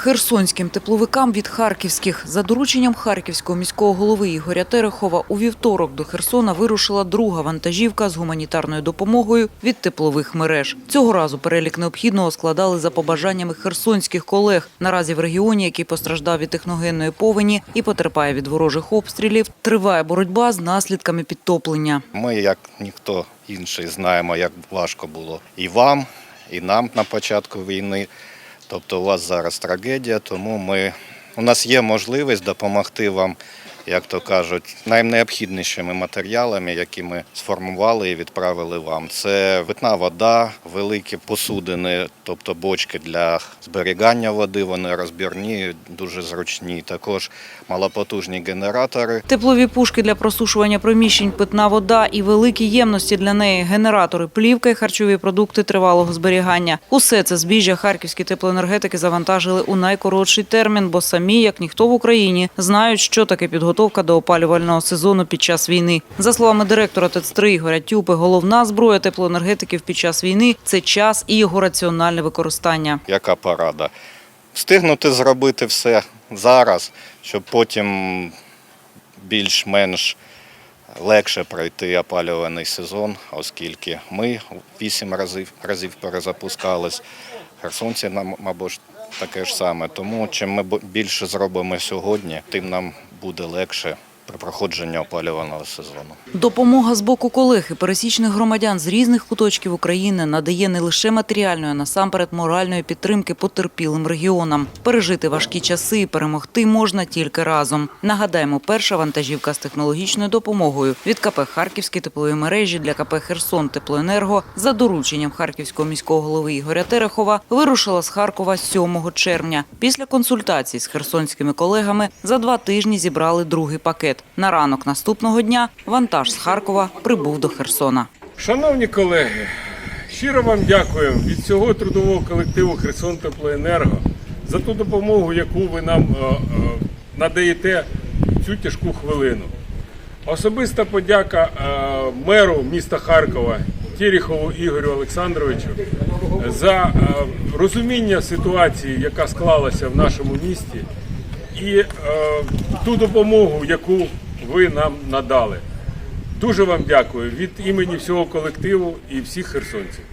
Херсонським тепловикам від харківських за дорученням харківського міського голови Ігоря Терехова у вівторок до Херсона вирушила друга вантажівка з гуманітарною допомогою від теплових мереж. Цього разу перелік необхідного складали за побажаннями херсонських колег. Наразі в регіоні, який постраждав від техногенної повені і потерпає від ворожих обстрілів, триває боротьба з наслідками підтоплення. Ми, як ніхто інший, знаємо, як важко було і вам, і нам на початку війни. Тобто у вас зараз трагедія, тому ми, у нас є можливість допомогти вам, як то кажуть, найнеобхіднішими матеріалами, які ми сформували і відправили вам. Це питна вода, великі посудини, тобто бочки для зберігання води, вони розбірні, дуже зручні. Також малопотужні генератори. Теплові пушки для просушування приміщень, питна вода і великі ємності для неї, генератори, плівка і харчові продукти тривалого зберігання. Усе це збіжжя харківські теплоенергетики завантажили у найкоротший термін, бо самі, як ніхто в Україні, знають, що таке підготовка до опалювального сезону під час війни. За словами директора ТЕЦ-3 Ігоря Тюпи, головна зброя теплоенергетиків під час війни це час і його раціональне використання. Яка порада? Встигнути зробити все зараз, щоб потім більш-менш легше пройти опалюваний сезон, оскільки ми вісім разів, разів перезапускались. Херсонці нам, мабуть, таке ж саме. Тому чим ми більше зробимо сьогодні, тим нам буде легше при проходженні опалювального сезону. Допомога з боку колег і пересічних громадян з різних куточків України надає не лише матеріальної, а насамперед моральної підтримки потерпілим регіонам. Пережити важкі часи і перемогти можна тільки разом. Нагадаємо, перша вантажівка з технологічною допомогою від КП Харківські теплові мережі для КП Херсон Теплоенерго за дорученням харківського міського голови Ігоря Терехова вирушила з Харкова 7 червня. Після консультацій з херсонськими колегами за два тижні зібрали другий пакет. На ранок наступного дня вантаж з Харкова прибув до Херсона. Шановні колеги, щиро вам дякуємо від всього трудового колективу Херсон Теплоенерго за ту допомогу, яку ви нам е, е, надаєте в цю тяжку хвилину. Особиста подяка е, меру міста Харкова Терехову Ігорю Олександровичу за розуміння ситуації, яка склалася в нашому місті, і е, ту допомогу, яку ви нам надали. Дуже вам дякую від імені всього колективу і всіх херсонців.